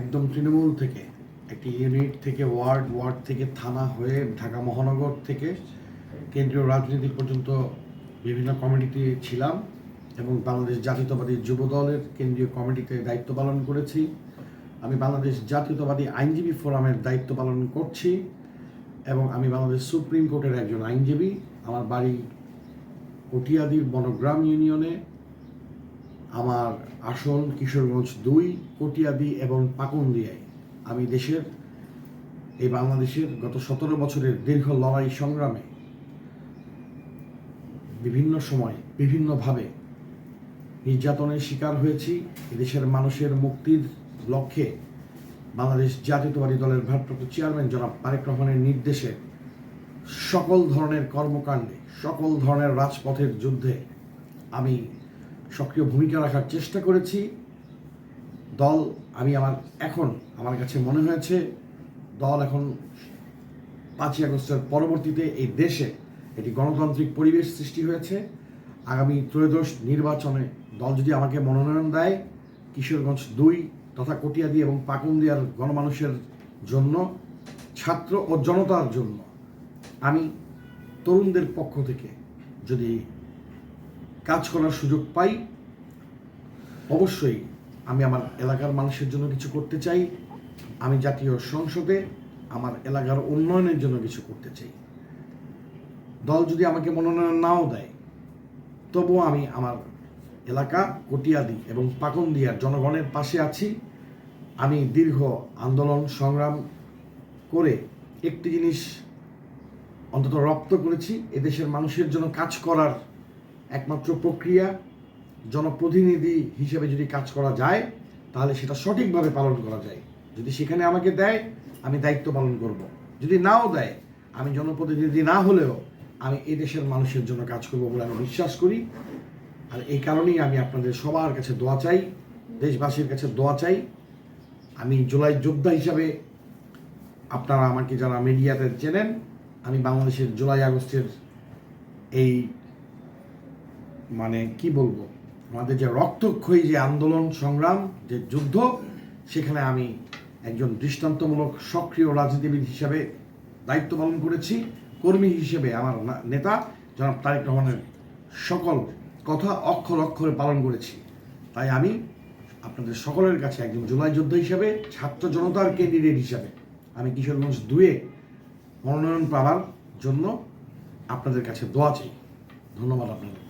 একদম তৃণমূল থেকে, একটি ইউনিট থেকে ওয়ার্ড ওয়ার্ড থেকে, থানা হয়ে ঢাকা মহানগর থেকে কেন্দ্রীয় রাজনীতি পর্যন্ত বিভিন্ন কমিটিতে ছিলাম এবং বাংলাদেশ জাতীয়তাবাদী যুব দলের কেন্দ্রীয় কমিটিতে দায়িত্ব পালন করেছি। আমি বাংলাদেশ জাতীয়তাবাদী আইনজীবী ফোরামের দায়িত্ব পালন করছি এবং আমি বাংলাদেশ সুপ্রিম কোর্টের একজন আইনজীবী। আমার বাড়ি কটিয়াদির বনগ্রাম ইউনিয়নে আমার আসন কিশোরগঞ্জ দুই কটিয়াদি এবং পাকুন্দিয়ায়। আমি দেশের, এই বাংলাদেশের গত সতেরো বছরের দীর্ঘ লড়াই সংগ্রামে বিভিন্ন সময় বিভিন্নভাবে নির্যাতনের শিকার হয়েছি। দেশের মানুষের মুক্তির লক্ষ্যে বাংলাদেশ জাতীয়তাবাদী দলের ভারপ্রাপ্ত চেয়ারম্যান জনাব তারেক রহমানের নির্দেশে সকল ধরনের কর্মকাণ্ডে, সকল ধরনের রাজপথের যুদ্ধে আমি সক্রিয় ভূমিকা রাখার চেষ্টা করেছি। দল, আমি আমার, এখন আমার কাছে মনে হয়েছে, দল এখন পাঁচই আগস্টের পরবর্তীতে এই দেশে একটি গণতান্ত্রিক পরিবেশ সৃষ্টি হয়েছে। আগামী ত্রয়োদশ নির্বাচনে দল যদি আমাকে মনোনয়ন দেয়, কিশোরগঞ্জ দুই তথা কটিয়াদি এবং পাকুন্দিয়ার গণমানুষের জন্য, ছাত্র ও জনতার জন্য, আমি তরুণদের পক্ষ থেকে যদি কাজ করার সুযোগ পাই। অবশ্যই আমি আমার এলাকার মানুষের জন্য কিছু করতে চাই। আমি জাতীয় সংসদে আমার এলাকার উন্নয়নের জন্য কিছু করতে চাই। দল যদি আমাকে মনোনয়ন নাও দেয়, তবুও আমি আমার এলাকা কটিয়াদি এবং পাকন্দিয়ার জনগণের পাশে আছি। আমি দীর্ঘ আন্দোলন সংগ্রাম করে একটি জিনিস অন্তত রপ্ত করেছি, এদেশের মানুষের জন্য কাজ করার একমাত্র প্রক্রিয়া জনপ্রতিনিধি হিসেবে যদি কাজ করা যায়, তাহলে সেটা সঠিকভাবে পালন করা যায়। যদি সেখানে আমাকে দেয়, আমি দায়িত্ব পালন করব। যদি নাও দেয়, আমি জনপ্রতিনিধি না হলেও আমি এই দেশের মানুষের জন্য কাজ করব বলে আমি বিশ্বাস করি। আর এই কারণেই আমি আপনাদের সবার কাছে দোয়া চাই, দেশবাসীর কাছে দোয়া চাই। আমি জুলাই যোদ্ধা হিসাবে আপনারা আমাকে যারা মিডিয়াতে চেনেন, আমি বাংলাদেশের জুলাই আগস্টের এই মানে কি বলব? আমাদের যে রক্তক্ষয়ী যে আন্দোলন সংগ্রাম, যে যুদ্ধ, সেখানে আমি একজন দৃষ্টান্তমূলক সক্রিয় রাজনীতিবিদ হিসাবে দায়িত্ব পালন করেছি। কর্মী হিসেবে আমার নেতা জনাব তারেক রহমানের সকল কথা অক্ষর অক্ষরে পালন করেছি। তাই আমি আপনাদের সকলের কাছে একজন জুলাই যোদ্ধা হিসাবে, ছাত্র জনতার ক্যান্ডিডেট হিসাবে আমি কিশোরগঞ্জ দুয়ে মনোনয়ন পাওয়ার জন্য আপনাদের কাছে দোয়া চাই। ধন্যবাদ আপনাদের।